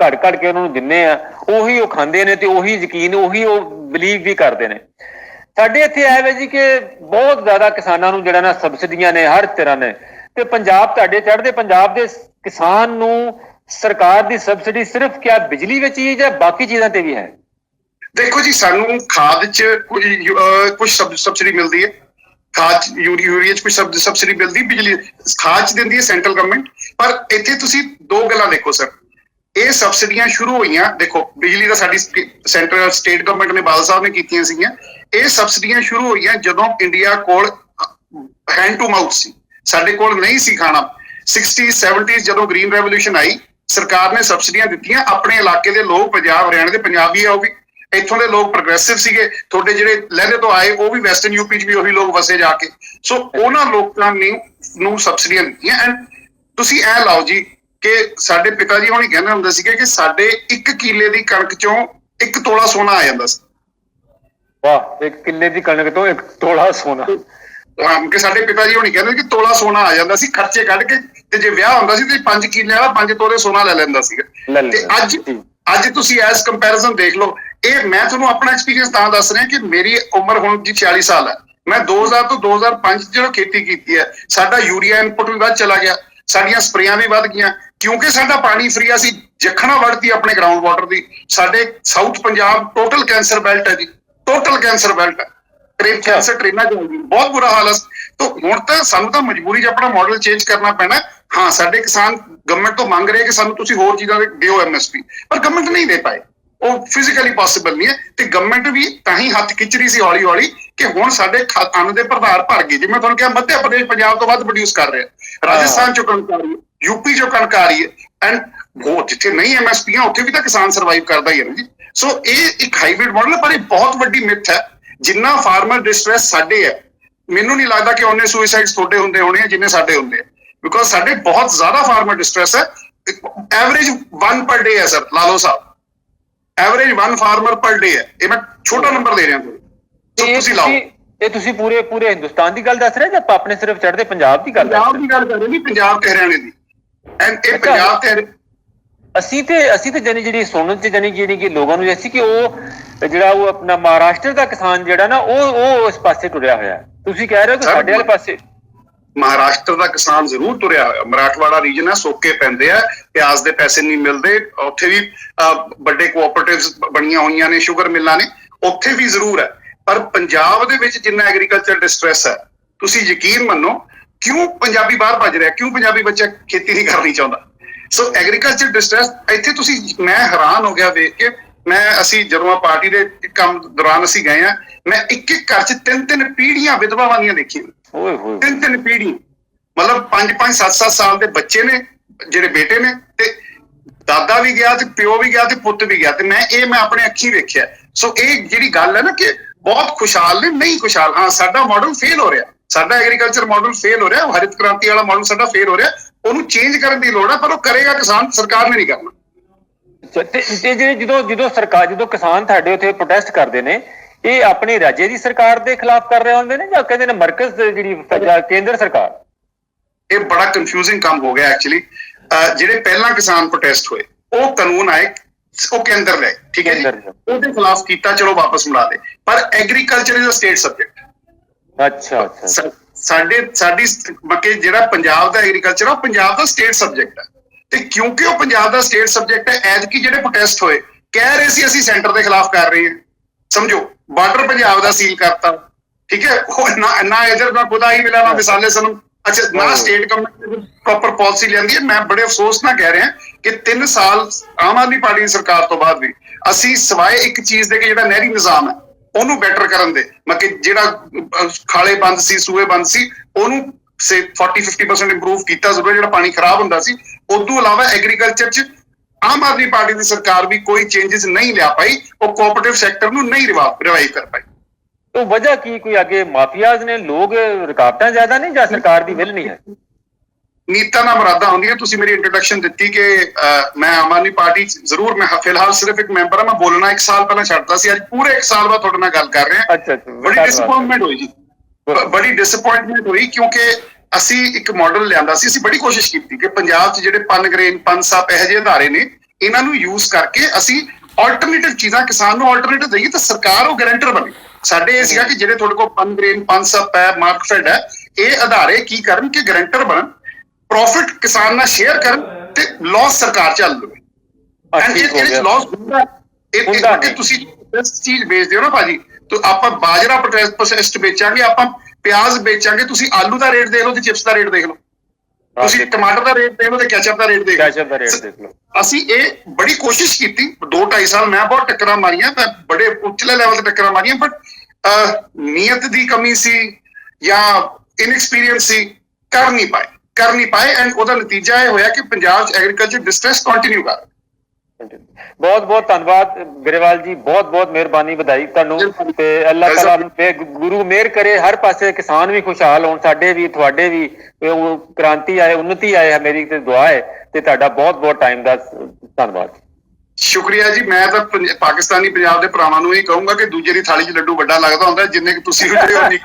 ਘੜ ਘੜ ਕੇ ਉਹਨਾਂ ਨੂੰ ਦਿੰਨੇ ਆ, ਉਹੀ ਉਹ ਖਾਂਦੇ ਨੇ ਤੇ ਉਹੀ ਯਕੀਨ, ਉਹੀ ਉਹ ਬਲੀਵ ਵੀ ਕਰਦੇ ਨੇ। ਸਾਡੇ ਇੱਥੇ ਆਏ ਵੇ ਜੀ ਕਿ ਬਹੁਤ ਜ਼ਿਆਦਾ ਕਿਸਾਨਾਂ ਨੂੰ ਜਿਹੜਾ ਨਾ ਸਬਸਿਡੀਆਂ ਨੇ, ਹਰ ਤਰ੍ਹਾਂ ਨੇ। ਤੇ ਪੰਜਾਬ ਤੁਹਾਡੇ ਚੜ੍ਹਦੇ, ਪੰਜਾਬ ਦੇ ਕਿਸਾਨ ਨੂੰ ਸਰਕਾਰ ਦੀ ਸਬਸਿਡੀ ਸਿਰਫ ਕਿਆ ਬਿਜਲੀ ਵਿੱਚ ਹੀ ਹੈ ਜਾਂ ਬਾਕੀ ਚੀਜ਼ਾਂ ਤੇ ਵੀ ਹੈ? ਦੇਖੋ ਜੀ ਸਾਨੂੰ ਖਾਦ ਚ ਕੁਝ ਅਹ, ਸਬ- ਸਬਸਿਡੀ ਮਿਲਦੀ ਹੈ। ਖਾਦ 'ਚ, ਯੂਰੀ- ਯੂਰੀਆ ਚ ਕੁਝ ਸਬ- ਸਬਸਿਡੀ ਮਿਲਦੀ ਬਿਜਲੀ ਖਾਦ ਚ ਦਿੰਦੀ ਹੈ ਸੈਂਟਰਲ ਗਵਰਨਮੈਂਟ ਪਰ ਇੱਥੇ ਤੁਸੀਂ ਦੋ ਗੱਲਾਂ ਦੇਖੋ ਸਰ ਇਹ ਸਬਸਿਡੀਆਂ ਸ਼ੁਰੂ ਹੋਈਆਂ ਦੇਖੋ ਬਿਜਲੀ ਦਾ ਸਾਡੀ ਸੈਂਟਰ ਸਟੇਟ ਗਵਰਨਮੈਂਟ ਨੇ ਬਾਦਲ ਸਾਹਿਬ ਨੇ ਕੀਤੀਆਂ ਸੀਗੀਆਂ। ਇਹ ਸਬਸਿਡੀਆਂ ਸ਼ੁਰੂ ਹੋਈਆਂ ਜਦੋਂ ਇੰਡੀਆ ਕੋਲ ਹੈਂਡ ਟੂ ਮਾਊਥ ਸੀ। ਸਾਡੇ ਕੋਲ ਨਹੀਂ ਸੀ ਖਾਣਾ। 60 70s ਜਦੋਂ ਗ੍ਰੀਨ ਰੈਵੋਲੂਸ਼ਨ ਆਈ ਸਰਕਾਰ ਨੇ ਸਬਸਿਡੀਆਂ ਦਿੱਤੀਆਂ। ਆਪਣੇ ਇਲਾਕੇ ਦੇ ਲੋਕ ਪੰਜਾਬ ਹਰਿਆਣਾ ਦੇ ਪੰਜਾਬੀ ਆ ਉਹ ਵੀ। ਇੱਥੋਂ ਦੇ ਲੋਕ ਪ੍ਰੋਗਰੈਸਿਵ ਸੀਗੇ ਤੁਹਾਡੇ ਜਿਹੜੇ ਲਹਿਰੇ ਤੋਂ ਆਏ ਉਹ ਵੀ ਵੈਸਟਰਨ ਯੂਪੀ 'ਚ ਵੀ ਉਹੀ ਲੋਕ ਵਸੇ ਜਾ ਕੇ। ਸੋ ਉਹਨਾਂ ਲੋਕਾਂ ਨੇ ਨੂੰ ਸਬਸਿਡੀਆਂ ਦਿੱਤੀਆਂ। ਐਂਡ ਤੁਸੀਂ ਇਹ ਲਾਓ ਜੀ ਕਿ ਸਾਡੇ ਪਿਤਾ ਜੀ ਹੁਣੀ ਕਹਿੰਦੇ ਹੁੰਦੇ ਸੀਗੇ ਕਿ ਸਾਡੇ 1 ਕਿੱਲੇ ਦੀ ਕਣਕ ਚੋਂ 1 ਤੋਲਾ ਸੋਨਾ ਆ ਜਾਂਦਾ ਸੀ। ਵਾਹ ਇੱਕ ਕਿੱਲੇ ਦੀ ਕਣਕ ਤੋਂ ਇੱਕ ਤੋਲਾ ਸੋਨਾ। ਕਿ ਸਾਡੇ ਪਿਤਾ ਜੀ ਹੁਣੀ ਕਹਿੰਦੇ ਕਿ ਤੋਲਾ ਸੋਨਾ ਆ ਜਾਂਦਾ ਸੀ ਖਰਚੇ ਕੱਢ ਕੇ ਤੇ ਜੇ ਵਿਆਹ ਹੁੰਦਾ ਸੀ ਤੇ 5 ਕਿੱਲੇ ਵਾਲਾ 5 ਤੋਲੇ ਸੋਨਾ ਲੈ ਲੈਂਦਾ ਸੀਗਾ। ਤੇ ਅੱਜ। ਅੱਜ ਤੁਸੀਂ ਐਸ ਕੰਪੈਰੀਜ਼ਨ ਦੇਖ ਲਓ। ਇਹ ਮੈਂ ਤੁਹਾਨੂੰ ਆਪਣਾ ਐਕਸਪੀਰੀਅੰਸ ਤਾਂ ਦੱਸ ਰਿਹਾ ਕਿ ਮੇਰੀ ਉਮਰ ਹੁਣ ਜੀ 40 ਸਾਲ ਹੈ। ਮੈਂ 2000 ਤੋਂ 2005 ਚ ਜਦੋਂ ਖੇਤੀ ਕੀਤੀ ਹੈ, ਸਾਡਾ ਯੂਰੀਆ ਇਨਪੁਟ ਵੀ ਵੱਧ ਚਲਾ ਗਿਆ, ਸਾਡੀਆਂ ਸਪਰੇਆਂ ਵੀ ਵੱਧ ਗਈਆਂ, ਕਿਉਂਕਿ ਸਾਡਾ ਪਾਣੀ ਫਰੀ ਆ ਸੀ ਜਖਣਾ ਵੜਦੀ ਆਪਣੇ ਗਰਾਊਂਡ ਵਾਟਰ ਦੀ। ਸਾਡੇ south Punjab total cancer belt ਹੈ ਜੀ ਟੋਟਲ ਕੈਂਸਰ ਬੈਲਟ ਹੈ। ਟ੍ਰੇਨ ਕੈਂਸਰ ਟ੍ਰੇਨਾਂ ਚੱਲਦੀ ਬਹੁਤ ਬੁਰਾ ਹਾਲ ਹੈ। ਤਾਂ ਹੁਣ ਤਾਂ ਸਾਨੂੰ ਤਾਂ ਮਜਬੂਰੀ 'ਚ ਆਪਣਾ ਮਾਡਲ ਚੇਂਜ ਕਰਨਾ ਪੈਣਾ ਹਾਂ ਸਾਡੇ ਕਿਸਾਨ ਗਵਰਨਮੈਂਟ ਤੋਂ ਮੰਗ ਰਹੇ ਕਿ ਸਾਨੂੰ ਤੁਸੀਂ ਹੋਰ ਚੀਜ਼ਾਂ ਦੇ ਦਿਓ ਐਮਐਸਪੀ ਪਰ ਗਵਰਨਮੈਂਟ ਨਹੀਂ ਦੇ ਪਾਏ। ਉਹ ਫਿਜ਼ੀਕਲੀ ਪੋਸੀਬਲ ਨਹੀਂ ਹੈ ਤੇ ਗਵਰਨਮੈਂਟ ਵੀ ਤਾਂ ਹੀ ਹੱਥ ਖਿੱਚ ਰਹੀ ਸੀ ਹੌਲੀ ਹੌਲੀ ਕਿ ਹੁਣ ਸਾਡੇ ਖਾ- ਅੰਨ ਦੇ ਪ੍ਰਧਾਰ ਭਰ ਗਏ। ਜਿਵੇਂ ਤੁਹਾਨੂੰ ਕਿਹਾ ਮੱਧ ਪ੍ਰਦੇਸ਼ ਪੰਜਾਬ ਤੋਂ ਵੱਧ ਪ੍ਰੋਡਿਊਸ ਕਰ ਰਿਹਾ ਰਾਜਸਥਾਨ ਚੋਂ ਕਣਕ ਆ ਰਹੀ ਹੈ ਯੂਪੀ ਚੋਂ ਕਣਕ ਆ ਰਹੀ ਹੈ। ਐਂਡ ਉਹ ਜਿੱਥੇ ਨਹੀਂ ਐਮਐਸਪੀਆਂ ਉੱਥੇ ਵੀ ਤਾਂ ਕਿਸਾਨ ਸਰਵਾਈਵ ਕਰਦਾ ਹੀ ਹੈ ਨਾ ਜੀ। ਸੋ ਇਹ ਇੱਕ ਹਾਈਬ੍ਰਿਡ ਮਾਡਲ ਪਰ ਇਹ ਬਹੁਤ ਵੱਡੀ ਮਿਥ ਹੈ। ਜਿੰਨਾ ਫਾਰਮਰ ਡਿਸਟ੍ਰੈਸ ਸਾਡੇ ਹੈ ਮੈਨੂੰ ਨਹੀਂ ਲੱਗਦਾ ਕਿ ਉਹਨੇ ਸੁਸਾਈਡਸ ਤੁਹਾਡੇ ਹੁੰਦੇ ਹੋਣੇ ਜਿੰਨੇ ਸਾਡੇ ਹੁੰਦੇ ਆ। ਬਿਕੋਜ਼ ਸਾਡੇ ਬਹੁਤ ਜ਼ਿਆਦਾ ਫਾਰਮਰ ਡਿਸਟ੍ਰੈਸ ਹੈ। ਐਵਰੇਜ 1 ਪਰ ਡੇ ਹੈ sir Lalo Sahib average 1 farmer per day ਹੈ। ਇਹ ਮੈਂ ਛੋਟਾ ਨੰਬਰ ਦੇ ਰਿਹਾ ਤੁਹਾਨੂੰ। ਤੁਸੀਂ ਲਾਓ। ਇਹ ਤੁਸੀਂ ਪੂਰੇ ਪੂਰੇ ਹਿੰਦੁਸਤਾਨ ਦੀ ਗੱਲ ਦੱਸ ਰਹੇ ਜਾਂ ਆਪਣੇ ਸਿਰਫ ਚੜ੍ਹਦੇ ਪੰਜਾਬ ਦੀ ਗੱਲ ਦੱਸ ਪੰਜਾਬ ਦੀ ਗੱਲ ਕਰ ਰਹੇ ਨਹੀਂ ਪੰਜਾਬ ਤੇ ਹਰਿਆਣੇ ਦੀ। ਐਂਡ ਇਹ। ਪੰਜਾਬ ਤੇ ਅਸੀਂ ਤੇ ਅਸੀਂ ਤੇ ਜਾਨੀ ਜਿਹੜੀ ਸੁਣਨ ਚ ਜਾਨੀ ਜਿਹੜੀ ਕਿ ਲੋਕਾਂ ਨੂੰ ਜੈਸੀ ਕਿ ਉਹ ਜਿਹੜਾ ਉਹ ਆਪਣਾ ਮਹਾਰਾਸ਼ਟਰ ਦਾ ਕਿਸਾਨ ਜਿਹੜਾ ਨਾ ਉਹ ਉਹ ਇਸ ਪਾਸੇ ਟੁਰਿਆ ਹੋਇਆ। ਤੁਸੀਂ ਕਹਿ ਰਹੇ ਹੋ ਕਿ ਸਾਡੇ ਵਾਲੇ ਪਾਸੇ ਮਹਾਰਾਸ਼ਟਰ ਦਾ ਕਿਸਾਨ ਜ਼ਰੂਰ ਤੁਰਿਆ ਹੋਇਆ। ਮਰਾਠਵਾੜਾ ਰੀਜਨ ਹੈ, ਸੋਕੇ ਪੈਂਦੇ ਆ, ਪਿਆਜ਼ ਦੇ ਪੈਸੇ ਨਹੀਂ ਮਿਲਦੇ, ਉੱਥੇ ਵੀ ਵੱਡੇ ਕੋਆਪਰੇਟਿਵਸ ਬਣੀਆਂ ਹੋਈਆਂ ਨੇ ਸ਼ੂਗਰ ਮਿੱਲਾਂ ਨੇ, ਉੱਥੇ ਵੀ ਜ਼ਰੂਰ ਹੈ। ਪਰ ਪੰਜਾਬ ਦੇ ਵਿੱਚ ਜਿੰਨਾ ਐਗਰੀਕਲਚਰ ਡਿਸਟ੍ਰੈਸ ਹੈ, ਤੁਸੀਂ ਯਕੀਨ ਮੰਨੋ, ਕਿਉਂ ਪੰਜਾਬੀ ਬਾਹਰ ਭੱਜ ਰਿਹਾ, ਕਿਉਂ ਪੰਜਾਬੀ ਬੱਚਾ ਖੇਤੀ ਨਹੀਂ ਕਰਨੀ ਚਾਹੁੰਦਾ? ਸੋ ਐਗਰੀਕਲਚਰ ਡਿਸਟ੍ਰੈਸ ਇੱਥੇ ਤੁਸੀਂ, ਮੈਂ ਹੈਰਾਨ ਹੋ ਗਿਆ ਵੇਖ ਕੇ, ਮੈਂ, ਅਸੀਂ ਜਦੋਂ ਆ ਪਾਰਟੀ ਦੇ ਕੰਮ ਦੌਰਾਨ ਅਸੀਂ ਗਏ ਆ, ਮੈਂ ਇੱਕ ਇੱਕ ਘਰ 'ਚ ਤਿੰਨ ਤਿੰਨ ਪੀੜ੍ਹੀਆਂ ਵਿਧਵਾਵਾਂ ਦੀਆਂ ਦੇਖੀਆਂ। ਓਏ ਹੋਏ ਤਿੰਨ ਤਿੰਨ ਪੀੜ੍ਹੀ। ਮਤਲਬ 5 5 7 7 ਸਾਲ ਦੇ ਬੱਚੇ ਨੇ ਜਿਹੜੇ ਬੇਟੇ ਨੇ ਤੇ ਦਾਦਾ ਵੀ ਗਿਆ ਤੇ ਪਿਓ ਵੀ ਗਿਆ ਤੇ ਪੁੱਤ ਵੀ ਗਿਆ ਤੇ ਮੈਂ ਇਹ ਮੈਂ ਆਪਣੇ ਅੱਖੀ ਵੇਖਿਆ। ਸੋ ਇਹ ਜਿਹੜੀ ਗੱਲ ਹੈ ਨਾ ਕਿ ਬਹੁਤ ਖੁਸ਼ਹਾਲ ਨੇ ਨਹੀਂ ਖੁਸ਼ਹਾਲ। ਹਾਂ ਸਾਡਾ ਮਾਡਲ ਫੇਲ ਹੋ ਰਿਹਾ। ਸਾਡਾ ਐਗਰੀਕਲਚਰ ਮਾਡਲ ਫੇਲ ਹੋ ਰਿਹਾ। ਹਰਿਤ ਕ੍ਰਾਂਤੀ ਵਾਲਾ ਮਾਡਲ ਸਾਡਾ ਫੇਲ ਹੋ ਰਿਹਾ। ਉਹਨੂੰ ਚੇਂਜ ਕਰਨ ਦੀ ਲੋੜ ਹੈ ਪਰ ਉਹ ਕਰੇਗਾ ਕਿਸਾਨ ਸਰਕਾਰ ਨੇ ਨਹੀਂ ਕਰਨਾ। ਤੇ ਜਿਹੜੇ ਜਦੋਂ ਜਦੋਂ ਸਰਕਾਰ ਜਦੋਂ ਕਿਸਾਨ ਤੁਹਾਡੇ ਉੱਥੇ ਪ੍ਰੋਟੈਸਟ ਕਰਦੇ ਨੇ ਇਹ ਆਪਣੇ ਰਾਜੇ ਦੀ ਸਰਕਾਰ ਦੇ ਖਿਲਾਫ ਕਰ ਰਹੇ ਹੁੰਦੇ ਨੇ ਜਾਂ ਕਹਿੰਦੇ ਨੇ ਮਰਕਜ਼ ਦੀ ਜਿਹੜੀ ਕੇਂਦਰ ਸਰਕਾਰ? ਇਹ ਬੜਾ ਕੰਫਿਊਜ਼ਿੰਗ ਕੰਮ ਹੋ ਗਿਆ ਐਕਚੁਅਲੀ ਜਿਹੜੇ ਪਹਿਲਾਂ ਕਿਸਾਨ ਪ੍ਰੋਟੈਸਟ ਹੋਏ ਉਹ ਕਾਨੂੰਨ ਆਏ ਉਹ ਕੇਂਦਰ ਲੈ ਠੀਕ ਹੈ ਜੀ। ਉਹਦੇ ਖਿਲਾਫ ਕੀਤਾ ਚਲੋ ਵਾਪਸ ਮੁੜਾ ਦੇ ਪਰ agriculture is a state subject ਅੱਛਾ ਅੱਛਾ। ਸਾਡੇ ਸਾਡੀ ਮੱਕੇ ਜਿਹੜਾ ਪੰਜਾਬ ਦਾ ਐਗਰੀਕਲਚਰ ਆ ਉਹ ਪੰਜਾਬ ਦਾ ਸਟੇਟ ਸਬਜੈਕਟ ਹੈ ਤੇ ਕਿਉਂਕਿ ਉਹ ਪੰਜਾਬ ਦਾ ਸਟੇਟ ਸਬਜੈਕਟ ਹੈ ਐਦ ਕਿ ਜਿਹੜੇ ਪ੍ਰੋਟੈਸਟ ਹੋਏ ਕਹਿ ਰਹੇ ਸੀ ਅਸੀਂ ਸੈਂਟਰ ਦੇ ਖਿਲਾਫ ਕਰ ਰਹੇ ਹਾਂ। ਸਮਝੋ। ਬਾਰਡਰ ਪੰਜਾਬ ਦਾ ਸੀਲ ਕਰਤਾ। ਠੀਕ ਹੈ? ਉਹ ਨਾ ਨਾ ਇਧਰ ਨਾ ਖੁਦਾ ਹੀ ਮਿਲਾ ਨਾ ਮਿਸਾਲੇ ਸਾਨੂੰ। ਅੱਛਾ ਨਾ ਸਟੇਟ ਗਵਰਨਮੈਂਟ ਪ੍ਰੋਪਰ ਪਾਲਿਸੀ ਲੈਂਦੀ ਹੈ। ਮੈਂ ਬੜੇ ਅਫਸੋਸ ਨਾਲ ਕਹਿ ਰਿਹਾ ਕਿ 3 ਸਾਲ ਆਮ ਆਦਮੀ ਪਾਰਟੀ ਦੀ ਸਰਕਾਰ ਤੋਂ ਬਾਅਦ ਵੀ ਅਸੀਂ ਸਵਾਏ ਇੱਕ ਚੀਜ਼ ਦੇ ਕਿ ਜਿਹੜਾ ਨਹਿਰੀ ਨਿਜ਼ਾਮ ਹੈ ਉਹਨੂੰ ਬੈਟਰ ਕਰਨ ਦੇ। ਮਤਲਬ ਕਿ ਜਿਹੜਾ ਖਾਲੇ ਬੰਦ ਸੀ ਸੂਏ ਬੰਦ ਸੀ ਉਹਨੂੰ ਸੇ 40 50% ਇੰਪਰੂਵ ਕੀਤਾ ਜ਼ਰੂਰ ਜਿਹੜਾ ਪਾਣੀ ਖਰਾਬ ਹੁੰਦਾ ਸੀ ਉਦੋਂ ਇਲਾਵਾ ਐਗਰੀਕਲਚਰ 'ਚ ਆਮ ਆਦਮੀ ਪਾਰਟੀ ਦੀ ਸਰਕਾਰ ਵੀ ਕੋਈ ਚੇਂਜਸ ਨਹੀਂ ਲਿਆ ਪਾਈ ਉਹ ਕੋਆਪਰੇਟਿਵ ਸੈਕਟਰ ਨੂੰ ਨਹੀਂ ਰਿਵਾਈਵ ਕਰ ਪਾਈ। ਤੋ ਵਜ੍ਹਾ ਕੀ? ਕੋਈ ਅੱਗੇ ਮਾਫੀਆਜ਼ ਨੇ ਲੋਕ ਰੁਕਾਵਟਾਂ ਜ਼ਿਆਦਾ ਨਹੀਂ ਜਾਂ ਸਰਕਾਰ ਦੀ ਵਿਲ ਨਹੀਂ ਹੈ? ਨੀਤਾ ਨਾਲ ਮਰਾਦਾ ਹੁੰਦੀਆਂ। ਤੁਸੀਂ ਮੇਰੀ ਇੰਟਰੋਡਕਸ਼ਨ ਦਿੱਤੀ ਕਿ ਮੈਂ ਆਮ ਆਦਮੀ ਪਾਰਟੀ ਜ਼ਰੂਰ ਮੈਂ ਫਿਲਹਾਲ ਸਿਰਫ ਇੱਕ ਮੈਂਬਰ ਹਾਂ। ਮੈਂ ਬੋਲਣਾ ਇੱਕ ਸਾਲ ਪਹਿਲਾਂ ਛੱਡਦਾ ਸੀ। ਅੱਜ ਪੂਰੇ ਇੱਕ ਸਾਲ ਬਾਅਦ ਤੁਹਾਡੇ ਨਾਲ ਗੱਲ ਕਰ ਰਿਹਾ। ਬੜੀ ਡਿਸਪਾਇੰਟਮੈਂਟ ਹੋਈ ਜੀ। ਬੜੀ ਡਿਸਪਾਇੰਟਮੈਂਟ ਹੋਈ ਕਿਉਂਕਿ ਅਸੀਂ ਇੱਕ ਮਾਡਲ ਲਿਆਂਦਾ ਸੀ ਅਸੀਂ ਬੜੀ ਕੋਸ਼ਿਸ਼ ਕੀਤੀ ਕਿ ਪੰਜਾਬ 'ਚ ਜਿਹੜੇ ਪਨਗ੍ਰੇਨ ਪਨਸਾਪ ਇਹ ਜਿਹੇ ਅਦਾਰੇ ਨੇ ਇਹਨਾਂ ਨੂੰ ਯੂਜ਼ ਕਰਕੇ ਅਸੀਂ ਆਲਟਰਨੇਟਿਵ ਚੀਜ਼ਾਂ ਕਿਸਾਨ ਨੂੰ ਆਲਟਰਨੇਟਿਵ ਦੇਈਏ ਤਾਂ ਸਰਕਾਰ ਉਹ ਗਰੰਟਰ ਬਣੇ। ਸਾਡੇ ਇਹ ਸੀਗਾ ਕਿ ਜਿਹੜੇ ਤੁਹਾਡੇ ਕੋਲ ਪਨਗ੍ਰੇਨ ਪਨਸਾਪ ਹੈ ਮਾਰਕਫੈਡ ਹੈ ਇਹ ਅਦਾਰੇ ਕੀ ਕਰਨ ਕਿ ਗਰੰਟਰ ਬਣਨ ਪ੍ਰੋਫਿਟ ਕਿਸਾਨ ਨਾਲ ਸ਼ੇਅਰ ਕਰਨ ਤੇ ਲਾਸ ਸਰਕਾਰ ਚੱਲ ਲਵੇ ਇਹ ਲਾਸ ਹੁੰਦਾ ਇਹ ਤੁਸੀਂ ਇਸ ਚੀਜ਼ ਵੇਚਦੇ ਹੋ ਨਾ ਭਾਜੀ ਤੇ ਆਪਾਂ ਬਾਜਰਾ ਪ੍ਰੋਟੈਸਟ ਪ੍ਰੋਸੈਸਟ ਵੇਚਾਂਗੇ ਆਪਾਂ ਪਿਆਜ਼ ਵੇਚਾਂਗੇ ਤੁਸੀਂ ਆਲੂ ਦਾ ਰੇਟ ਦੇਖ ਲਓ ਤੇ ਚਿਪਸ ਦਾ ਰੇਟ ਦੇਖ ਲਓ। ਤੁਸੀਂ ਟਮਾਟਰ ਦਾ ਰੇਟ ਦੇਖ ਲਓ ਤੇ ਕੈਚਪ ਦਾ ਰੇਟ ਦੇਖ ਲਓ। ਕੈਚਅਪ ਦਾ ਰੇਟ ਦੇਖ ਲਓ। ਅਸੀਂ ਇਹ ਬੜੀ ਕੋਸ਼ਿਸ਼ ਕੀਤੀ 2-2.5 ਸਾਲ ਮੈਂ ਬਹੁਤ ਟੱਕਰਾਂ ਮਾਰੀਆਂ ਮੈਂ ਬੜੇ ਉੱਚਲੇ ਲੈਵਲ ਤੇ ਟੱਕਰਾਂ ਮਾਰੀਆਂ ਬਟ ਨੀਅਤ ਦੀ ਕਮੀ ਸੀ ਜਾਂ ਇਨਐਕਸਪੀਰੀਅੰਸ ਸੀ ਕਰ ਨਹੀਂ ਪਾਏ ਕਰ ਨਹੀਂ ਪਾਏ ਐਂਡ ਉਹਦਾ ਨਤੀਜਾ ਇਹ ਹੋਇਆ ਕਿ ਪੰਜਾਬ ਚ ਐਗਰੀਕਲਚਰ ਡਿਸਟ੍ਰੈਸ ਕੰਟੀਨਿਊ ਕਰ ਬਹੁਤ ਬਹੁਤ ਧੰਨਵਾਦ ਗਰੇਵਾਲ ਜੀ ਬਹੁਤ ਬਹੁਤ ਮਿਹਰਬਾਨੀ ਵਧਾਈ ਤੁਹਾਨੂੰ ਤੇ ਅੱਲਾਹ ਤਾਲਾ ਮੇ- ਗੁਰੂ ਮਿਹਰ ਕਰੇ ਹਰ ਪਾਸੇ ਕਿਸਾਨ ਵੀ ਖੁਸ਼ਹਾਲ ਹੋਣ ਸਾਡੇ ਵੀ ਤੁਹਾਡੇ ਵੀ ਤੇ ਉਹ ਕ੍ਰਾਂਤੀ ਆਏ ਉન્નਤੀ ਆਏ ਮੇਰੀ ਤੇ ਦੁਆ ਹੈ ਤੇ ਤੁਹਾਡਾ ਬਹੁਤ ਬਹੁਤ ਟਾਈਮ ਦਾ ਧੰਨਵਾਦ। ਸ਼ੁਕਰੀਆ ਜੀ ਮੈਂ ਤਾਂ ਪਾਕਿਸਤਾਨੀ ਪੰਜਾਬ ਦੇ ਭਰਾਵਾਂ ਨੂੰ ਇਹ ਕਹੂੰਗਾ ਕਿ ਦੂਜੇ ਦੀ ਥਾਲੀ 'ਚ ਲੱਡੂ ਵੱਡਾ ਲੱਗਦਾ ਹੁੰਦਾ ਜਿੰਨੇ ਕਿ ਤੁਸੀਂ ਉੱਤੇ ਹੋ ਨਹੀਂ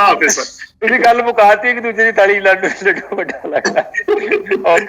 ਹਾਫਿਜ਼ ਸਰ। ਤੁਸੀਂ ਗੱਲ ਮੁਕਾਤੀ ਕਿ ਦੂਜੇ ਦੀ ਤਾਲੀ ਲੱਡੂ ਲੱਡੂ ਵੱਡਾ ਲੱਗਦਾ। ਓਕੇ